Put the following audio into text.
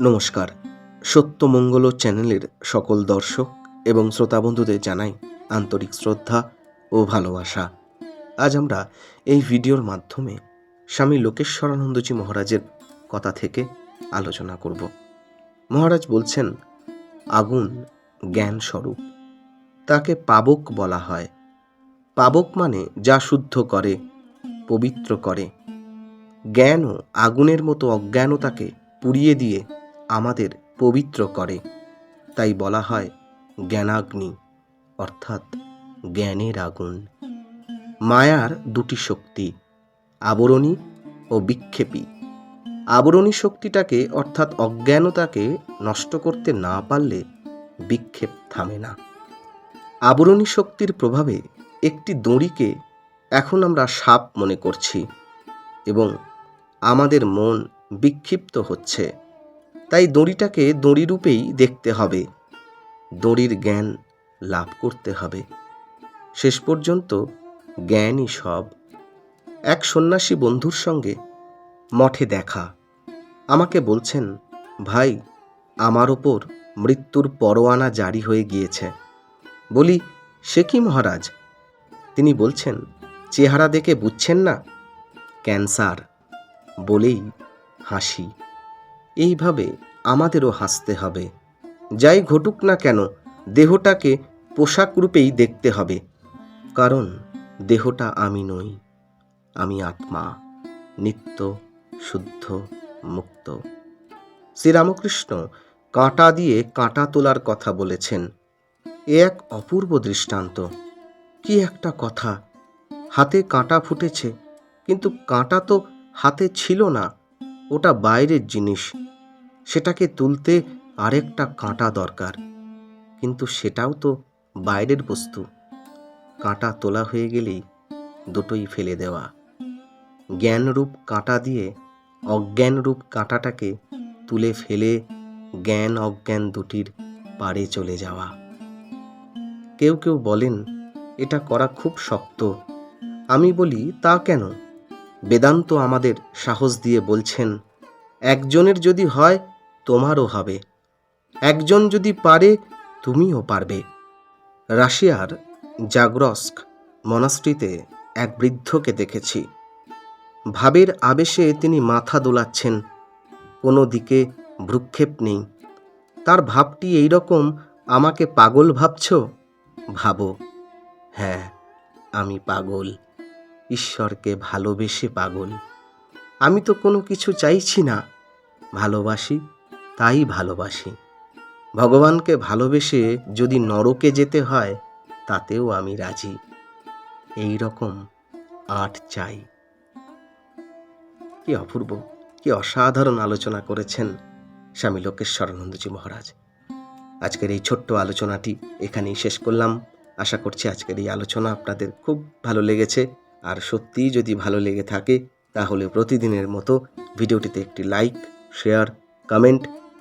নমস্কার। সত্যমঙ্গল চ্যানেলের সকল দর্শক এবং শ্রোতা বন্ধুদের জানাই আন্তরিক শ্রদ্ধা ও ভালোবাসা। আজ আমরা এই ভিডিওর মাধ্যমে স্বামী লোকেশ্বরানন্দজি মহারাজের কথা থেকে আলোচনা করব। মহারাজ বলছেন, আগুন জ্ঞান স্বরূপ তাকে পাবক বলা হয়। পাবক মানে যা শুদ্ধ করে, পবিত্র করে। জ্ঞানও আগুনের মতো অজ্ঞানতাকে পুড়িয়ে দিয়ে আমাদের পবিত্র করে। তাই বলা হয় জ্ঞানাগ্নি, অর্থাৎ জ্ঞানের আগুন। মায়ার দুটি শক্তি, আবরণী ও বিক্ষেপী। আবরণী শক্তিটাকে, অর্থাৎ অজ্ঞানতাকে, নষ্ট করতে না পারলে বিক্ষেপ থামে না। আবরণী শক্তির প্রভাবে একটি দড়িকে এখন আমরা সাপ মনে করছি এবং আমাদের মন বিক্ষিপ্ত হচ্ছে। তাই দড়িটাকে দড়ি রূপেই দেখতে হবে। দড়ির জ্ঞান লাভ করতে হবে। শেষ পর্যন্ত জ্ঞানই সব। এক সন্ন্যাসী বন্ধুর সঙ্গে মঠে দেখা। আমাকে বলছেন, ভাই, আমার ওপর মৃত্যুর পরোয়ানা জারি হয়ে গিয়েছে। বলি, সে কি মহারাজ? তিনি বলছেন, চেহারা দেখে বুঝছেন না? ক্যান্সার। বলেই হাসি। এইভাবে আমাদেরও হাসতে হবে। যাই ঘটুক না কেন, দেহটাকে পোশাক রূপেই দেখতে হবে। কারণ দেহটা আমি নই, আমি আত্মা, নিত্য, শুদ্ধ, মুক্ত। শ্রীরামকৃষ্ণ কাঁটা দিয়ে কাঁটা তোলার কথা বলেছেন। এ এক অপূর্ব দৃষ্টান্ত। কি একটা কথা। হাতে কাঁটা ফুটেছে, কিন্তু কাঁটা তো হাতে ছিল না, ওটা বাইরের জিনিস। সেটাকে তুলতে আরেকটা কাঁটা দরকার। কিন্তু সেটাও তো বাইরের বস্তু। কাঁটা তোলা হয়ে গেলেই দুটোই ফেলে দেওয়া। জ্ঞানরূপ কাঁটা দিয়ে অজ্ঞানরূপ কাঁটাটাকে তুলে ফেলে জ্ঞান অজ্ঞান দুটির পাড়ে চলে যাওয়া। কেউ কেউ বলেন, এটা করা খুব শক্ত। আমি বলি, তা কেন? বেদান্ত আমাদের সাহস দিয়ে বলছেন, একজনের যদি হয় তোমারও হবে। একজন যদি পারে, তুমিও পারবে। রাশিয়ার জাগ্রস্ক মনাস্ট্রিতে এক বৃদ্ধকে দেখেছি। ভাবের আবেশে তিনি মাথা দোলাচ্ছেন। কোনো দিকে ভ্রুক্ষেপ নেই। তার ভাবটি এই রকম আমাকে পাগল ভাবছ? ভাবো। হ্যাঁ আমি পাগল। ঈশ্বরকে ভালোবেসে পাগল। আমি তো কোনো কিছু চাইছি না। ভালোবাসি তাই ভালোবাসি। ভগবানকে ভালোবেসে যদি নরকে যেতে হয়, তাতেও আমি রাজি। এই রকম আট চাই। কি অপূর্ব, কি অসাধারণ আলোচনা করেছেন স্বামী লোকেশ্বরানন্দজি মহারাজ। আজকের এই ছোট্ট আলোচনাটি এখানেই শেষ করলাম। আশা করছি আজকের এই আলোচনা আপনাদের খুব ভালো লেগেছে। আর সত্যিই যদি ভালো লেগে থাকে, তাহলে প্রতিদিনের মতো ভিডিওটিতে একটি লাইক, শেয়ার, কমেন্ট